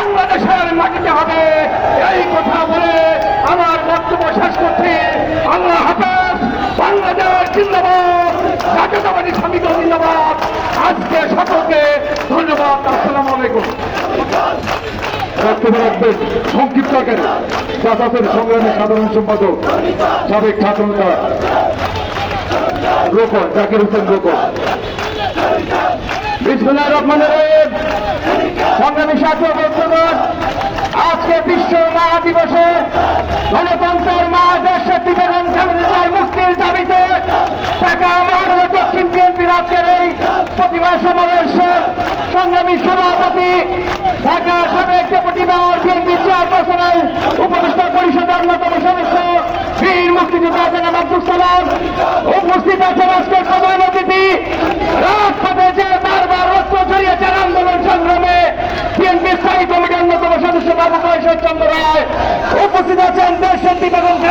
বাংলাদেশের মাটিতে হবে। এই কথা বলে আমার বক্তব্য শেষ করছি। আল্লাহ হাফেজ, বাংলাদেশ জিন্দাবাদ, জাতীয়তাবাদী শ্রমিক জিন্দাবাদ। আজকে সকলকে ধন্যবাদ, আসসালামু আলাইকুম। বক্তব্য সংক্ষিপ্ত আকারে। জাসাসের সংগ্রামী সাধারণ সম্পাদক সাবেক ছাত্রনেতা রোকন, জাকির হোসেন রোকন। বিসমুল্লাহ রহমান সাথী বন্ধুগণ আজকে বিশ্ব মা দিবসে গণতন্ত্রের মা দেশ খালেদা মুক্তির দাবিতে ঢাকা, মহানগর, দক্ষিণ বিএনপির আজকের এই প্রতিভা সমাবেশে সংগ্রামী সভাপতি ঢাকা সাবেক ডেপুটি মেয়র বিএনপি চেয়ারপারসনের উপদেষ্টা পরিষদের অন্যতম সদস্য বীর মুক্তিযোদ্ধা জনাব আব্দুল সালাম। শরৎচন্দ্র রায় উপস্থিত আছেন দেশ বেগম